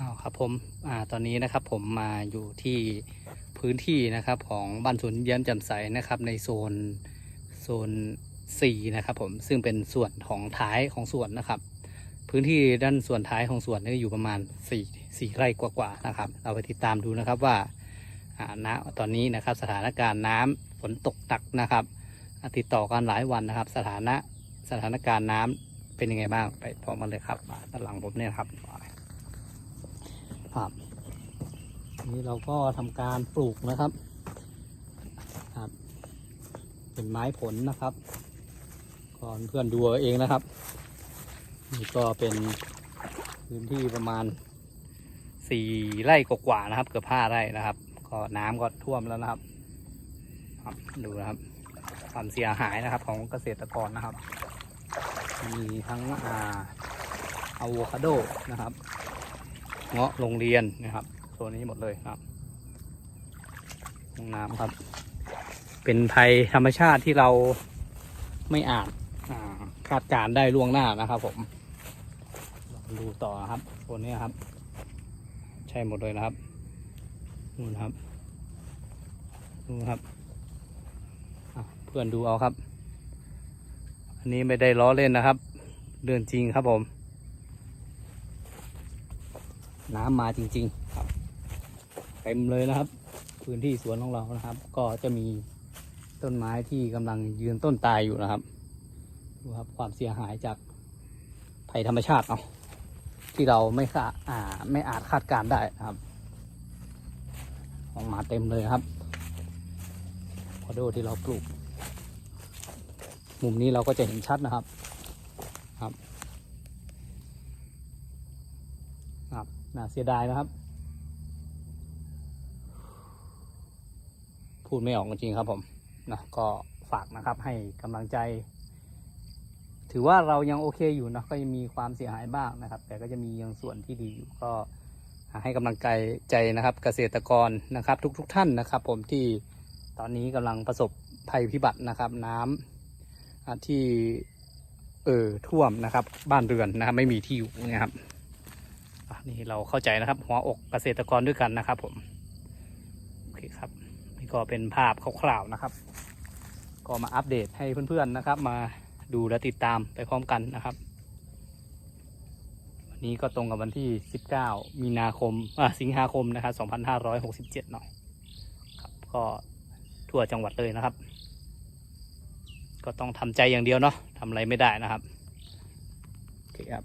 อ้าวครับผมอ่าตอนนี้นะครับผมมาอยู่ที่พื้นที่นะครับของบ้านสวนเยี่ยมจ่มใสนะครับ ในโซนโซน4นะครับผมซึ่งเป็นส่วนของท้ายของสวนนะครับ พื้นที่ด้านส่วนท้ายของสวนนี่อยู่ประมาณ4 4ไร่กว่าๆนะครับ เราไปติดตามดูนะครับว่าอ่าณตอนนี้นะครับสถานการณ์น้ำฝนตกหนักนะครับ ติดต่อกันหลายวันนะครับ สถานะสถานการณ์น้ำเป็นยังไงบ้างไปพร้อมกันเลยครับด้านหลังผมเนี่ยครับ ครับนี่เราก็ทำการปลูกนะครับครับ เป็นไม้ผลนะครับก่อนเพื่อนดูเองนะครับ นี่ก็เป็นพื้นที่ประมาณสี่ไร่กว่าๆนะครับ เกือบห้าไร่นะครับ ก็น้ำก็ท่วมแล้วนะครับครับดูนะครับ ความเสียหายนะครับของเกษตรกรนะครับ มีทั้งอ่าอะโวคาโดนะครับ เงาะโรงเรียนนะครับโซนนี้หมดเลยครับห้องน้ำครับ เป็นภัยธรรมชาติที่เราไม่อาจคาดการได้ล่วงหน้านะครับ ผมดูต่อครับโซนนี้ครับ ใช่หมดเลยนะครับนู่นครับนู่นครับเพื่อนดูเอาครับ อันนี้ไม่ได้ล้อเล่นนะครับเรื่องจริงครับผม น้ำมาจริง ๆ ครับเต็มเลยนะครับ พื้นที่สวนของเรานะครับ ก็จะมีต้นไม้ที่กำลังยืนต้นตายอยู่นะครับดูครับความเสียหายจากภัยธรรมชาติเนาะที่เราไม่คาอ่าไม่อาจคาดการได้นะครับ ออกมาเต็มเลยครับพอโดที่เราปลูก มุมนี้เราก็จะเห็นชัดนะครับครับ ครับ น่าเสียดายนะครับ พูดไม่ออกจริงครับผมนะก็ฝากนะครับให้กำลังใจ ถือว่าเรายังโอเคอยู่นะก็ยังมีความเสียหายบ้างนะครับ แต่ก็จะมียังส่วนที่ดีอยู่ก็ให้กำลังใจใจนะครับเกษตรกรนะครับ ทุกๆทท่านนะครับ ผมที่ตอนนี้กำลังประสบภัยพิบัตินะครับ น้ำที่เอ่อท่วมนะครับ บ้านเรือนนะครับ ไม่มีที่อยู่นะครับ นี่เราเข้าใจนะครับ หัวอกเกษตรกรด้วยกันนะครับ ผมโอเคครับนี่ก็เป็นภาพคร่าวๆนะครับ ก็มาอัปเดตให้เพื่อนๆนะครับ มาดูและติดตามไปพร้อมกันนะครับวันนี้ก็ตรงกับวันที่ 19 มีนาคมอะสิงหาคมนะครับ 2567เนาะครับก็ทั่วจังหวัดเลยนะครับ ก็ต้องทำใจอย่างเดียวเนาะทำอะไรไม่ได้นะครับโอเคครับ